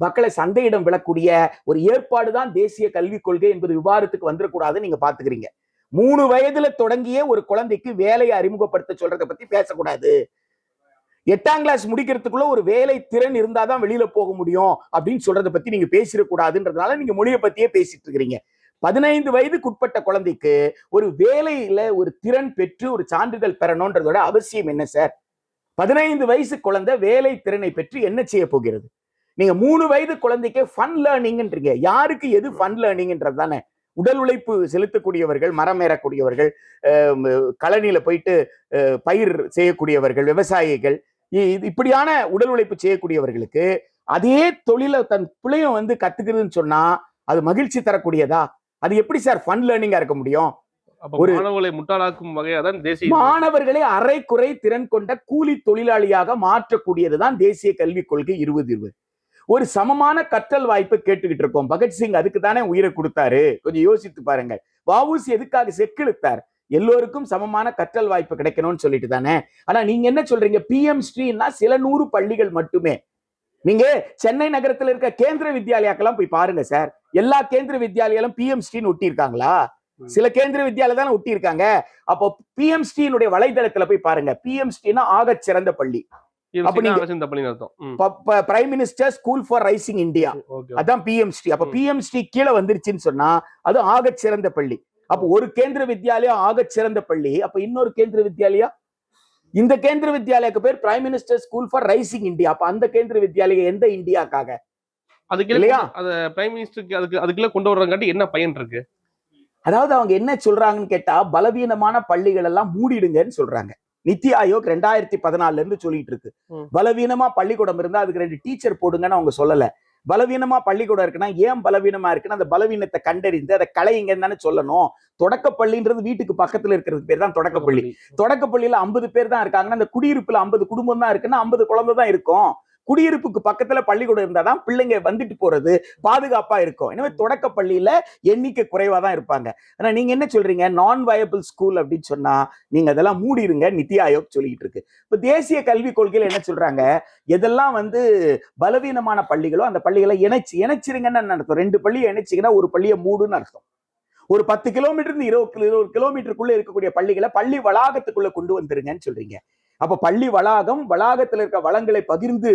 மக்களை சந்தையிடம் விழக்கூடிய ஒரு ஏற்பாடு தான் தேசிய கல்விக் கொள்கை என்பது விவாதத்துக்கு வந்துடக்கூடாதுன்னு நீங்க பாத்துக்கிறீங்க. மூணு வயதுல தொடங்கிய ஒரு குழந்தைக்கு வேலையை அறிமுகப்படுத்த சொல்றதை பத்தி பேசக்கூடாது. எட்டாம் கிளாஸ் முடிக்கிறதுக்குள்ள ஒரு வேலை திறன் இருந்தாதான் வெளியில போக முடியும் அப்படின்னு சொல்றதை பத்தி நீங்க பேசிடக்கூடாதுன்றதுனால நீங்க மொழியை பத்தியே பேசிட்டு இருக்கிறீங்க பதினைந்து வயதுக்குட்பட்ட குழந்தைக்கு ஒரு வேலையில ஒரு திறன் பெற்று ஒரு சான்றிதழ் பெறணும்ன்றதோட அவசியம் என்ன சார்? பதினைந்து வயசு குழந்தை வேலை திறனை பெற்று என்ன செய்ய போகிறது? நீங்க மூணு வயது குழந்தைக்கு ஃபன் லேர்னிங்ன்றீங்க யாருக்கு எது ஃபன் லேர்னிங்ன்றது தானே. உடல் உழைப்பு செலுத்தக்கூடியவர்கள் மரம் ஏறக்கூடியவர்கள் கழனியில போயிட்டு பயிர் செய்யக்கூடியவர்கள் விவசாயிகள் இப்படியான உடல் உழைப்பு செய்யக்கூடியவர்களுக்கு அதே தொழிலை தன் பிள்ளையும் வந்து கத்துக்கிறதுன்னு சொன்னா அது மகிழ்ச்சி தரக்கூடியதா? அது எப்படி சார் ஃபன் லேர்னிங்கா இருக்க முடியும்? ஒரு- மாணவர்களை முட்டாளாக்கும் வகையா தான் தேசிய மாணவர்களை அரைக்குறை திறன் கொண்ட கூலி தொழிலாளியாக மாற்றக்கூடியதுதான் தேசிய கல்விக் கொள்கை இருபது இருபது. ஒரு சமமான கற்றல் வாய்ப்பை கேட்டுக்கிட்டு இருக்கோம். பகத்சிங் அதுக்கு தானே உயிரை கொடுத்தாரு. கொஞ்சம் யோசித்து பாருங்க வஉசி எதுக்காக செக்கிழுத்தார்? எல்லோருக்கும் சமமான கற்றல் வாய்ப்பு கிடைக்கணும்னு சொல்லிட்டு தானே? ஆனா நீங்க என்ன சொல்றீங்க? பிஎம் ஸ்ரீன்னா சில நூறு பள்ளிகள் மட்டுமே. நீங்க சென்னை நகரத்துல இருக்க கேந்திர வித்யாலயாக்கெல்லாம் போய் பாருங்க சார். எல்லா கேந்திர வித்யாலயாலும் பிஎம் ஸ்ரீன்னு ஒட்டி இருக்காங்களா சில கேந்திர வித்யாலயம் தானே ஒட்டி இருக்காங்க அப்போ பிஎம் ஸ்ரீனுடைய வலைதளத்துல போய் பாருங்க. பிஎம் ஸ்ரீனா ஆகச் சிறந்த பள்ளி. அப்ப நீங்க- அர்த்தம். Prime minister school for rising India அதான் பிஎம் ஸ்ரீ அப்ப ம். பிஎம் ஸ்ரீ கீழே வந்துருச்சுன்னு சொன்னா அது ஆகச் சிறந்த பள்ளி. அப்ப ஒரு கேந்திர வித்யாலயம் ஆகச் சிறந்த பள்ளி அப்ப இன்னொரு கேந்திர வித்யாலயா? இந்த கேந்திர வித்யாலயக்கு பேர் prime minister school for rising India அப்ப அந்த கேந்திர வித்யாலயம் எந்த இந்தியாக்காக? அதுக்கு இல்லையா? அத பிரைம் மினிஸ்டருக்கு அதுக்கு அதுக்குள்ள கொண்டு வர்றதுக்காண்டி என்ன பயன் இருக்கு? அதாவது அவங்க என்ன சொல்றாங்கன்னு கேட்டா பலவீனமான பள்ளிகள் எல்லாம் மூடிடுங்கன்னு சொல்றாங்க. நித்தி ஆயோக் ரெண்டாயிரத்தி பதினாலுல இருந்து சொல்லிட்டு இருக்கு. பலவீனமா பள்ளிக்கூடம் இருந்தா அதுக்கு ரெண்டு டீச்சர் போடுங்கன்னு அவங்க சொல்லல. பலவீனமா பள்ளிக்கூடம் இருக்குன்னா ஏன் பலவீனமா இருக்குன்னா அந்த பலவீனத்தை கண்டறிந்து அதை களையுங்கன்னு தானே சொல்லணும். தொடக்கப்பள்ளின்றது வீட்டுக்கு பக்கத்துல இருக்கிறது பேர் தான் தொடக்கப்பள்ளி. தொடக்கப்பள்ளியில ஐம்பது பேர் தான் இருக்காங்கன்னா அந்த குடியிருப்புல ஐம்பது குடும்பம் தான் இருக்குன்னா ஐம்பது குழந்தை தான் இருக்கும். குடியிருப்புக்கு பக்கத்துல பள்ளிக்கூடம் இருந்தாதான் பிள்ளைங்க வந்துட்டு போறது பாதுகாப்பா இருக்கும். எனவே தொடக்க பள்ளியில எண்ணிக்கை குறைவா தான் இருப்பாங்க. ஆனா நீங்க என்ன சொல்றீங்க? நான் வயபிள் ஸ்கூல் அப்படின்னு சொன்னா நீங்க அதெல்லாம் மூடிருங்க நித்தி ஆயோக் சொல்லிட்டு இருக்கு. இப்ப தேசிய கல்விக் கொள்கையில என்ன சொல்றாங்க? எதெல்லாம் வந்து பலவீனமான பள்ளிகளோ அந்த பள்ளிகளை இணைச்சு இணைச்சிருங்கன்னு அர்த்தம்? ரெண்டு பள்ளியை இணைச்சிங்கன்னா ஒரு பள்ளியை மூடுன்னு அர்த்தம். ஒரு பத்து கிலோமீட்டர் இருந்து இருபது கிலோ- இருபது கிலோமீட்டருக்குள்ள இருக்கக்கூடிய பள்ளிகளை பள்ளி வளாகத்துக்குள்ள கொண்டு வந்துருங்கன்னு சொல்றீங்க. அப்ப பள்ளி வளாகம் வளாகத்துல இருக்க வளங்களை பகிர்ந்து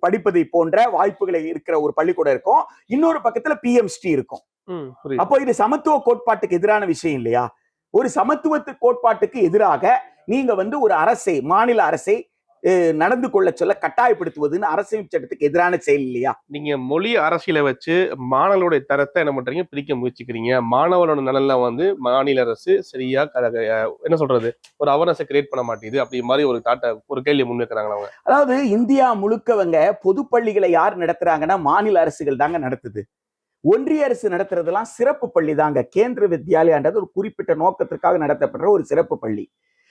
படிப்பதை போன்ற வாய்ப்புகளை இருக்கிற ஒரு பள்ளிக்கூடம் இருக்கும். இன்னொரு பக்கத்துல பிஎம்ஸ்டி இருக்கும். அப்போ இது சமத்துவ கோட்பாட்டுக்கு எதிரான விஷயம் இல்லையா? ஒரு சமத்துவத்து கோட்பாட்டுக்கு எதிராக நீங்க வந்து ஒரு அரசை மாநில அரசை நடந்து கொள்ள சொல்ல கட்டாயப்படுத்துவதுன்னு அரசியல் சட்டத்துக்கு எதிரான செயல் இல்லையா? நீங்க மொழி அரசியலை வச்சு மாணவர்களுடைய தரத்தை என்ன பண்றீங்க? பிரிக்க முயற்சிக்கிறீங்க. மாணவரோட நலன்ல வந்து மாநில அரசு சரியா என்ன சொல்றது? ஒரு அவர்னஸை கிரியேட் பண்ண மாட்டேங்குது அப்படி மாதிரி ஒரு தாட்ட ஒரு கேள்வி முன்வைக்கிறாங்க அவங்க. அதாவது இந்தியா முழுக்கவங்க பொது பள்ளிகளை யார் நடத்துறாங்கன்னா மாநில அரசுகள் தாங்க நடத்துது. ஒன்றிய அரசு நடத்துறதெல்லாம் சிறப்பு பள்ளி தாங்க கேந்திர வித்யாலயான்றது ஒரு குறிப்பிட்ட நோக்கத்திற்காக நடத்தப்படுற ஒரு சிறப்பு பள்ளி.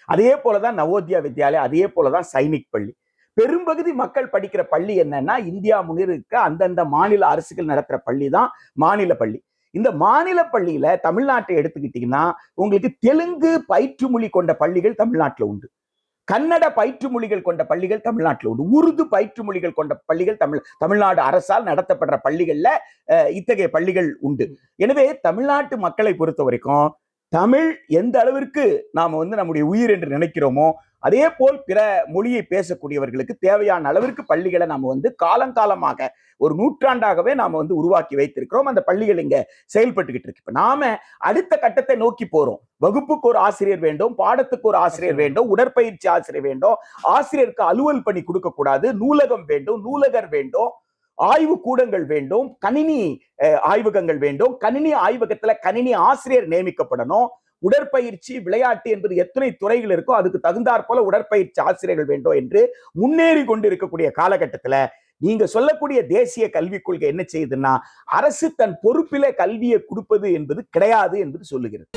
அதே போலதான் நவோதயா வித்யாலயா அதே போலதான் சைனிக் பள்ளி. பெரும்பகுதி மக்கள் படிக்கிற பள்ளி என்னன்னா இந்தியா முழுக்க அந்தந்த மாநில அரசுகள் நடத்துற பள்ளி தான் மாநில பள்ளி. இந்த மாநில பள்ளியில தமிழ்நாட்டை எடுத்துக்கிட்டீங்கன்னா உங்களுக்கு தெலுங்கு பயிற்று மொழி கொண்ட பள்ளிகள் தமிழ்நாட்டுல உண்டு. கன்னட பயிற்று மொழிகள் கொண்ட பள்ளிகள் தமிழ்நாட்டில் உண்டு. உருது பயிற்று மொழிகள் கொண்ட பள்ளிகள் தமிழ் தமிழ்நாடு அரசால் நடத்தப்படுற பள்ளிகள்ல அஹ், இத்தகைய பள்ளிகள் உண்டு. எனவே தமிழ்நாட்டு மக்களை பொறுத்த வரைக்கும் தமிழ் எந்த அளவிற்கு நாம வந்து நம்முடைய உயிர் என்று நினைக்கிறோமோ அதே போல் பிற மொழியை பேசக்கூடியவர்களுக்கு தேவையான அளவிற்கு பள்ளிகளை நாம வந்து காலங்காலமாக ஒரு நூற்றாண்டாகவே நாம வந்து உருவாக்கி வைத்திருக்கிறோம். அந்த பள்ளிகள் இங்க செயல்பட்டுக்கிட்டு இருக்கு. இப்ப நாம அடுத்த கட்டத்தை நோக்கி போறோம். வகுப்புக்கு ஒரு ஆசிரியர் வேண்டும் பாடத்துக்கு ஒரு ஆசிரியர் வேண்டும் உடற்பயிற்சி ஆசிரியர் வேண்டும் ஆசிரியருக்கு அலுவல் பணி கொடுக்க கூடாது நூலகம் வேண்டும் நூலகர் வேண்டும் ஆய்வு கூடங்கள் வேண்டும் கணினி ஆய்வகங்கள் வேண்டும். கணினி ஆய்வகத்துல கணினி ஆசிரியர் நியமிக்கப்படணும். உடற்பயிற்சி விளையாட்டு என்பது எத்தனை துறைகள் இருக்கோ அதுக்கு தகுந்தாற் போல உடற்பயிற்சி ஆசிரியர்கள் வேண்டும் என்று முன்னேறி கொண்டு இருக்கக்கூடிய காலகட்டத்துல நீங்க சொல்லக்கூடிய தேசிய கல்விக் கொள்கை என்ன செய்யுதுன்னா அரசு தன் பொறுப்பில கல்வியை கொடுப்பது என்பது கிடையாது என்பது சொல்லுகிறது.